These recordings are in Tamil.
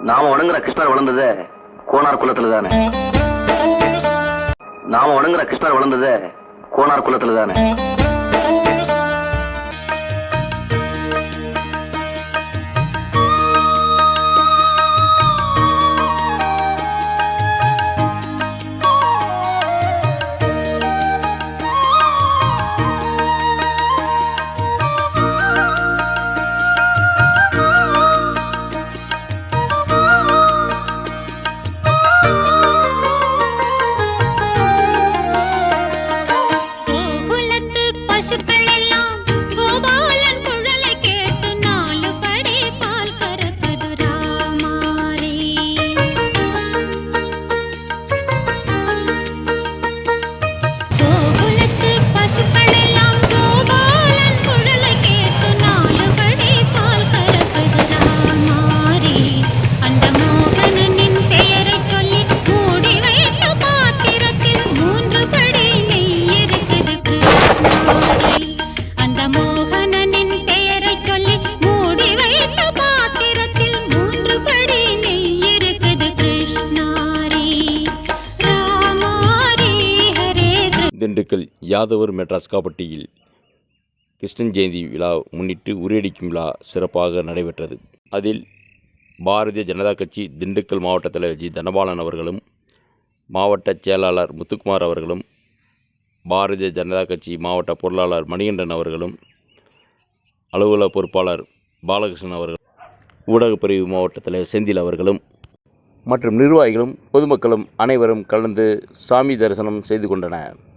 நாம வணங்குற கிருஷ்ணர் வளர்ந்தது கோனார் குலத்துல தானே நாம வணங்குற கிருஷ்ணர் வளர்ந்தது கோனார் குலத்துல தானே कुछ कर திண்டுக்கல் யாதவர் மெட்ராஸ் காப்பட்டியில் கிருஷ்ணன் ஜெயந்தி விழா முன்னிட்டு உரியடிக்கும் விழா சிறப்பாக நடைபெற்றது. அதில் பாரதிய ஜனதா கட்சி திண்டுக்கல் மாவட்ட தலைவர் ஜி. தனபாலன் அவர்களும் மாவட்ட செயலாளர் முத்துக்குமார் அவர்களும் பாரதிய ஜனதா கட்சி மாவட்ட பொருளாளர் மணிகண்டன் அவர்களும் அலுவலக பொறுப்பாளர் பாலகிருஷ்ணன் அவர்கள் ஊடகப் பிரிவு மாவட்ட தலைவர் செந்தில் அவர்களும் மற்றும் நிர்வாகிகளும் பொதுமக்களும் அனைவரும் கலந்து சாமி தரிசனம் செய்து கொண்டனர்.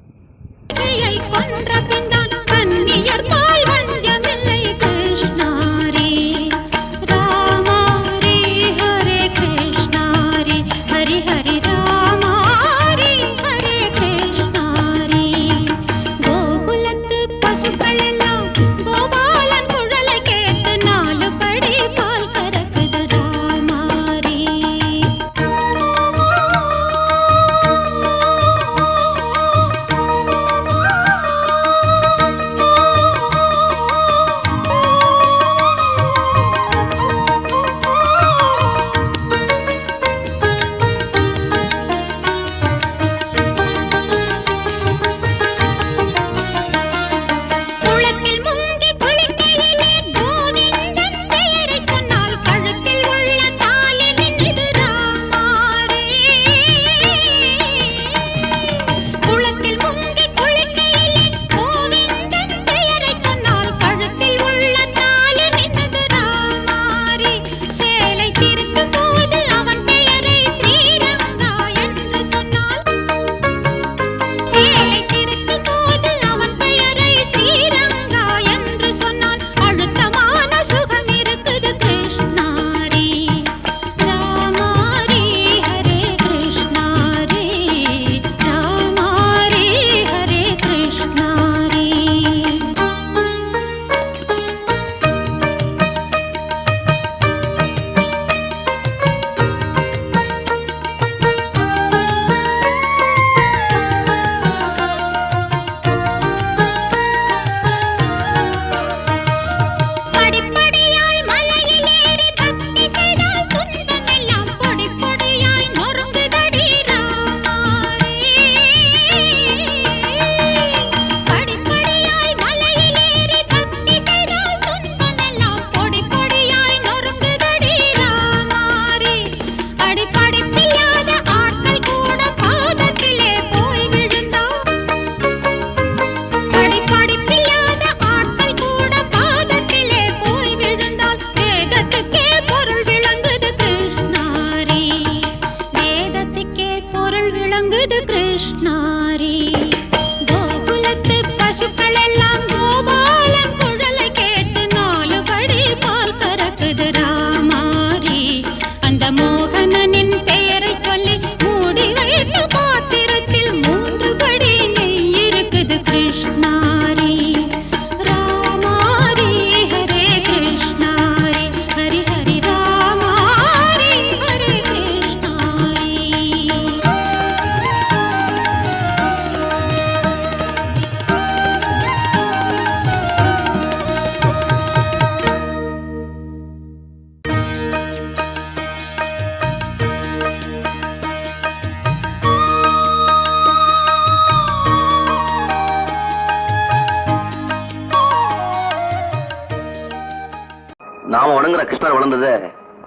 நாம வணங்குற கிருஷ்ணர் வளர்ந்தது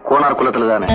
கோனார் குலத்துல தானே